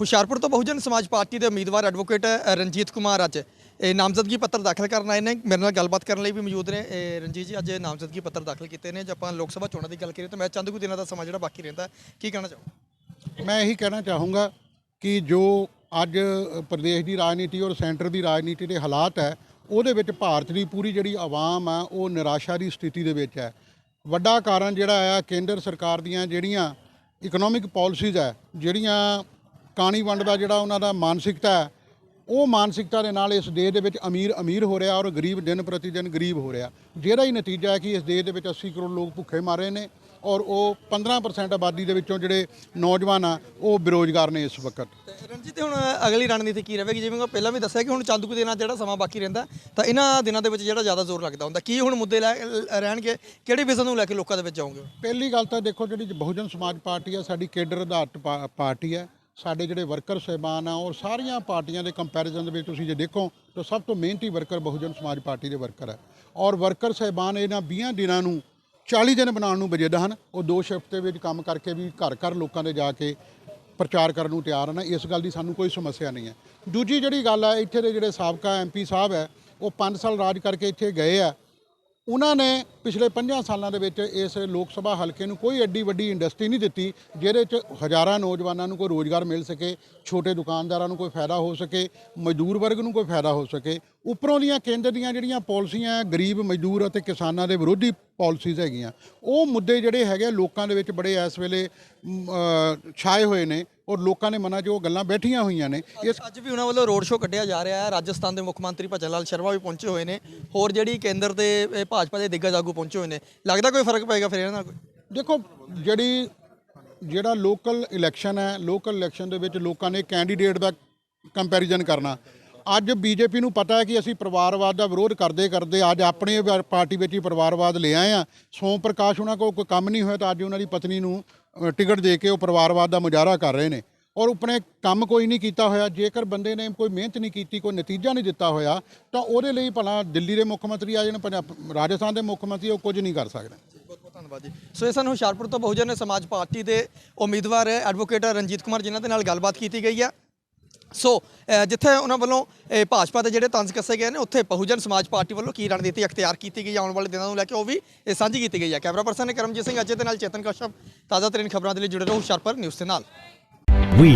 ਹੁਸ਼ਿਆਰਪੁਰ ਤੋਂ ਬਹੁਜਨ ਸਮਾਜ ਪਾਰਟੀ ਦੇ ਉਮੀਦਵਾਰ ਐਡਵੋਕੇਟ ਰਣਜੀਤ ਕੁਮਾਰ ਅੱਜ, ਇਹ ਨਾਮਜ਼ਦਗੀ ਪੱਤਰ ਦਾਖਲ ਕਰਨ ਆਏ ਨੇ। ਮੇਰੇ ਨਾਲ ਗੱਲਬਾਤ ਕਰਨ ਲਈ ਵੀ ਮੌਜੂਦ ਨੇ। ਇਹ ਰਣਜੀਤ ਜੀ, ਅੱਜ ਨਾਮਜ਼ਦਗੀ ਪੱਤਰ ਦਾਖਲ ਕੀਤੇ ਨੇ। ਜੇ ਆਪਾਂ ਲੋਕ ਸਭਾ ਚੋਣਾਂ ਦੀ ਗੱਲ ਕਰੀਏ ਤਾਂ ਮੈਂ ਚੰਦ ਕੁ ਦਿਨਾਂ ਦਾ ਸਮਾਂ ਜਿਹੜਾ ਬਾਕੀ ਰਹਿੰਦਾ, ਕੀ ਕਹਿਣਾ ਚਾਹੋ ਮੈਂ ਇਹੀ ਕਹਿਣਾ ਚਾਹੂੰਗਾ ਕਿ ਜੋ ਅੱਜ ਪ੍ਰਦੇਸ਼ ਦੀ ਰਾਜਨੀਤੀ ਔਰ ਸੈਂਟਰ ਦੀ ਰਾਜਨੀਤੀ ਦੇ ਹਾਲਾਤ ਹੈ, ਉਹਦੇ ਵਿੱਚ ਭਾਰਤ ਦੀ ਪੂਰੀ ਜਿਹੜੀ ਆਵਾਮ ਆ, ਉਹ ਨਿਰਾਸ਼ਾ ਦੀ ਸਥਿਤੀ ਦੇ ਵਿੱਚ ਹੈ। ਵੱਡਾ ਕਾਰਨ ਜਿਹੜਾ ਆ, ਕੇਂਦਰ ਸਰਕਾਰ ਦੀਆਂ ਜਿਹੜੀਆਂ ਇਕਨੋਮਿਕ ਪਾਲਿਸੀਜ਼ ਹੈ, ਜਿਹੜੀਆਂ ਕਾਣੀ ਵੰਡ ਦਾ ਜਿਹੜਾ ਉਹਨਾਂ ਦਾ ਮਾਨਸਿਕਤਾ ਹੈ ਉਹ ਮਾਨਸਿਕਤਾ ਦੇ ਨਾਲ ਇਸ ਦੇਸ਼ ਦੇ ਵਿੱਚ ਅਮੀਰ ਅਮੀਰ ਹੋ ਰਿਹਾ ਔਰ ਗਰੀਬ ਦਿਨ ਪ੍ਰਤੀ ਦਿਨ ਗਰੀਬ ਹੋ ਰਿਹਾ। ਜਿਹਦਾ ਹੀ ਨਤੀਜਾ ਹੈ ਕਿ ਇਸ ਦੇਸ਼ ਦੇ ਵਿੱਚ 80 ਕਰੋੜ ਲੋਕ ਭੁੱਖੇ ਮਰ ਰਹੇ ਨੇ ਔਰ ਉਹ 15% ਆਬਾਦੀ ਦੇ ਵਿੱਚੋਂ ਜਿਹੜੇ ਨੌਜਵਾਨ ਆ ਉਹ ਬੇਰੋਜ਼ਗਾਰ ਨੇ ਇਸ ਵਕਤ। ਰਣਜੀਤ ਹੁਣ ਅਗਲੀ ਰਣਨੀਤੀ ਕੀ ਰਹੇਗੀ? ਜਿਵੇਂ ਮੈਂ ਪਹਿਲਾਂ ਵੀ ਦੱਸਿਆ ਕਿ ਹੁਣ ਚੰਦ ਕੁ ਦਿਨਾਂ ਜਿਹੜਾ ਸਮਾਂ ਬਾਕੀ ਰਹਿੰਦਾ ਤਾਂ ਇਹਨਾਂ ਦਿਨਾਂ ਦੇ ਵਿੱਚ ਜਿਹੜਾ ਜ਼ਿਆਦਾ ਜ਼ੋਰ ਲੱਗਦਾ ਹੁੰਦਾ ਕੀ ਹੁਣ ਮੁੱਦੇ ਲੈ ਰਹਿਣਗੇ? ਕਿਹੜੇ ਵਿਜ਼ਨ ਨੂੰ ਲੈ ਕੇ ਲੋਕਾਂ ਦੇ ਵਿੱਚ ਜਾਓਗੇ ਪਹਿਲੀ ਗੱਲ ਤਾਂ ਦੇਖੋ ਜਿਹੜੀ ਬਹੁਜਨ ਸਮਾਜ ਪਾਰਟੀ ਆ ਸਾਡੀ ਕੇਡਰ ਆਧਾਰਿਤ ਪਾਰਟੀ ਹੈ। ਸਾਡੇ ਜਿਹੜੇ ਵਰਕਰ ਸਹਿਬਾਨ ਆ ਉਹ ਸਾਰੀਆਂ ਪਾਰਟੀਆਂ ਦੇ ਕੰਪੈਰੀਜ਼ਨ ਦੇ ਵਿੱਚ ਤੁਸੀਂ ਜੇ ਦੇਖੋ, ਤਾਂ ਸਭ ਤੋਂ ਮਿਹਨਤੀ ਵਰਕਰ ਬਹੁਜਨ ਸਮਾਜ ਪਾਰਟੀ ਦੇ ਵਰਕਰ ਹੈ ਔਰ ਵਰਕਰ ਸਹਿਬਾਨ ਇਹਨਾਂ 20 ਦਿਨਾਂ ਨੂੰ 40 ਦਿਨ ਬਣਾਉਣ ਨੂੰ ਵਜੇਦਾ ਹਨ। ਉਹ ਦੋ ਸ਼ਿਫਟ ਦੇ ਵਿੱਚ ਕੰਮ ਕਰਕੇ ਵੀ ਘਰ ਘਰ ਲੋਕਾਂ ਦੇ ਜਾ ਕੇ ਪ੍ਰਚਾਰ ਕਰਨ ਨੂੰ ਤਿਆਰ ਹਨ। ਇਸ ਗੱਲ ਦੀ ਸਾਨੂੰ ਕੋਈ ਸਮੱਸਿਆ ਨਹੀਂ ਹੈ। ਦੂਜੀ ਜਿਹੜੀ ਗੱਲ ਹੈ ਇੱਥੇ ਦੇ ਜਿਹੜੇ ਸਾਬਕਾ ਐਮਪੀ ਸਾਹਿਬ ਹੈ ਉਹ 5 ਸਾਲ ਰਾਜ ਕਰਕੇ ਇੱਥੇ ਗਏ ਆ। ਉਹਨਾਂ ਨੇ ਪਿਛਲੇ 50 ਸਾਲਾਂ ਦੇ ਵਿੱਚ ਇਸ ਲੋਕ ਸਭਾ ਹਲਕੇ ਨੂੰ ਕੋਈ ਐਡੀ ਵੱਡੀ ਇੰਡਸਟਰੀ ਨਹੀਂ ਦਿੱਤੀ ਜਿਹਦੇ 'ਚ ਹਜ਼ਾਰਾਂ ਨੌਜਵਾਨਾਂ ਨੂੰ ਕੋਈ ਰੋਜ਼ਗਾਰ ਮਿਲ ਸਕੇ ਛੋਟੇ ਦੁਕਾਨਦਾਰਾਂ ਨੂੰ ਕੋਈ ਫਾਇਦਾ ਹੋ ਸਕੇ ਮਜ਼ਦੂਰ ਵਰਗ ਨੂੰ ਕੋਈ ਫਾਇਦਾ ਹੋ ਸਕੇ। ਉੱਪਰੋਂ ਦੀਆਂ ਕੇਂਦਰ ਦੀਆਂ ਜਿਹੜੀਆਂ ਪਾਲਿਸੀਆਂ ਗਰੀਬ ਮਜ਼ਦੂਰ ਅਤੇ ਕਿਸਾਨਾਂ ਦੇ ਵਿਰੋਧੀ ਪਾਲਿਸੀਜ਼ ਹੈਗੀਆਂ ਉਹ ਮੁੱਦੇ ਜਿਹੜੇ ਹੈਗੇ ਆ, ਲੋਕਾਂ ਦੇ ਵਿੱਚ ਬੜੇ ਇਸ ਵੇਲੇ ਛਾਏ ਹੋਏ ਨੇ। ਔਰ ਲੋਕਾਂ ਦੇ ਮਨਾਂ 'ਚ ਉਹ ਗੱਲਾਂ ਬੈਠੀਆਂ ਹੋਈਆਂ ਨੇ। ਇਸ ਅੱਜ ਵੀ ਉਹਨਾਂ ਵੱਲੋਂ ਰੋਡ ਸ਼ੋਅ ਕੱਢਿਆ ਜਾ ਰਿਹਾ ਹੈ। ਰਾਜਸਥਾਨ ਦੇ ਮੁੱਖ ਮੰਤਰੀ ਭਜਨ ਲਾਲ ਸ਼ਰਮਾ ਵੀ ਪਹੁੰਚੇ ਹੋਏ ਨੇ। ਹੋਰ ਜਿਹੜੀ ਕੇਂਦਰ ਤੇ ਇਹ ਭਾਜਪਾ ਦੇ ਦਿੱਗਜ ਆਗੂ ਪਹੁੰਚੇ ਹੋਏ ਨੇ। ਲੱਗਦਾ ਕੋਈ ਫ਼ਰਕ ਪਏਗਾ ਫਿਰ ਇਹਨਾਂ ਨਾਲ ਕੋਈ? ਦੇਖੋ ਜਿਹੜੀ ਜਿਹੜਾ ਲੋਕਲ ਇਲੈਕਸ਼ਨ ਹੈ ਲੋਕਲ ਇਲੈਕਸ਼ਨ ਦੇ ਵਿੱਚ ਲੋਕਾਂ ਨੇ ਕੈਂਡੀਡੇਟ ਦਾ ਕੰਪੈਰੀਜ਼ਨ ਕਰਨਾ। ਅੱਜ ਬੀਜੇਪੀ ਨੂੰ ਪਤਾ ਹੈ ਕਿ ਅਸੀਂ ਪਰਿਵਾਰਵਾਦ ਦਾ ਵਿਰੋਧ ਕਰਦੇ ਕਰਦੇ ਅੱਜ ਆਪਣੀ ਪਾਰਟੀ ਵਿੱਚ ਹੀ ਪਰਿਵਾਰਵਾਦ ਲੈ ਆਏ ਆ ਸੋਮ ਪ੍ਰਕਾਸ਼ ਉਹਨਾਂ ਕੋਲ ਕੋਈ ਕੰਮ ਨਹੀਂ ਹੋਇਆ ਤਾਂ ਅੱਜ ਉਹਨਾਂ ਦੀ ਪਤਨੀ ਨੂੰ ਟਿਕਟ ਦੇ ਕੇ ਉਹ ਪਰਿਵਾਰਵਾਦ ਦਾ ਮੁਜ਼ਾਹਰਾ ਕਰ ਰਹੇ ਨੇ। ਔਰ ਉਪਨੇ ਕੰਮ ਕੋਈ ਨਹੀਂ ਕੀਤਾ ਹੋਇਆ, ਜੇਕਰ ਬੰਦੇ ਨੇ ਕੋਈ ਮਿਹਨਤ ਨਹੀਂ ਕੀਤੀ, ਕੋਈ ਨਤੀਜਾ ਨਹੀਂ ਦਿੱਤਾ ਹੋਇਆ, ਤਾਂ ਉਹਦੇ ਲਈ ਭਲਾ ਦਿੱਲੀ ਦੇ ਮੁੱਖ ਮੰਤਰੀ ਆ ਜਾਣ, ਪੰਜਾਬ, ਰਾਜਸਥਾਨ ਦੇ ਮੁੱਖ ਮੰਤਰੀ, ਉਹ ਕੁਝ ਨਹੀਂ ਕਰ ਸਕਦੇ। ਬਹੁਤ ਬਹੁਤ ਧੰਨਵਾਦ ਜੀ। ਸੋ ਇਹ ਸਨ ਹੁਸ਼ਿਆਰਪੁਰ ਤੋਂ ਬਹੁਜਨ ਸਮਾਜ ਪਾਰਟੀ ਦੇ ਉਮੀਦਵਾਰ ਐਡਵੋਕੇਟ ਰਣਜੀਤ ਕੁਮਾਰ, ਜਿਨ੍ਹਾਂ ਦੇ ਨਾਲ ਗੱਲਬਾਤ ਕੀਤੀ ਗਈ ਹੈ ਸੋ ਅ, ਜਿੱਥੇ ਉਹਨਾਂ ਵੱਲੋਂ ਅ, ਭਾਜਪਾ ਦੇ ਜਿਹੜੇ ਤੰਜ਼ ਕੱਸੇ ਗਏ ਨੇ ਉੱਥੇ ਬਹੁਜਨ ਸਮਾਜ ਪਾਰਟੀ ਵੱਲੋਂ ਕੀ ਰਣਨੀਤੀ ਅਖਤਿਆਰ ਕੀਤੀ ਗਈ ਹੈ ਆਉਣ ਵਾਲੇ ਦਿਨਾਂ ਨੂੰ ਲੈ ਕੇ ਉਹ ਵੀ ਇਹ ਸਾਂਝੀ ਕੀਤੀ ਗਈ ਹੈ ਕੈਮਰਾ ਪਰਸਨ ਨੇ ਕਰਮਜੀਤ ਸਿੰਘ ਅਜੇ ਦੇ ਨਾਲ ਚੇਤਨ ਕਸ਼ਪ ਤਾਜ਼ਾ ਤਰੀਨ ਖਬਰਾਂ ਦੇ ਲਈ ਜੁੜੇ ਰਹੋ ਹੁਸ਼ਿਆਰਪੁਰ ਨਿਊਜ਼ ਦੇ ਨਾਲ We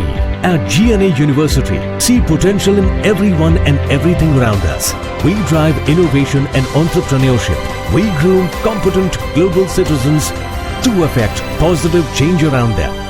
at GNA University see potential in everyone and everything around us. We drive innovation and entrepreneurship. We groom competent global citizens to affect positive change around them.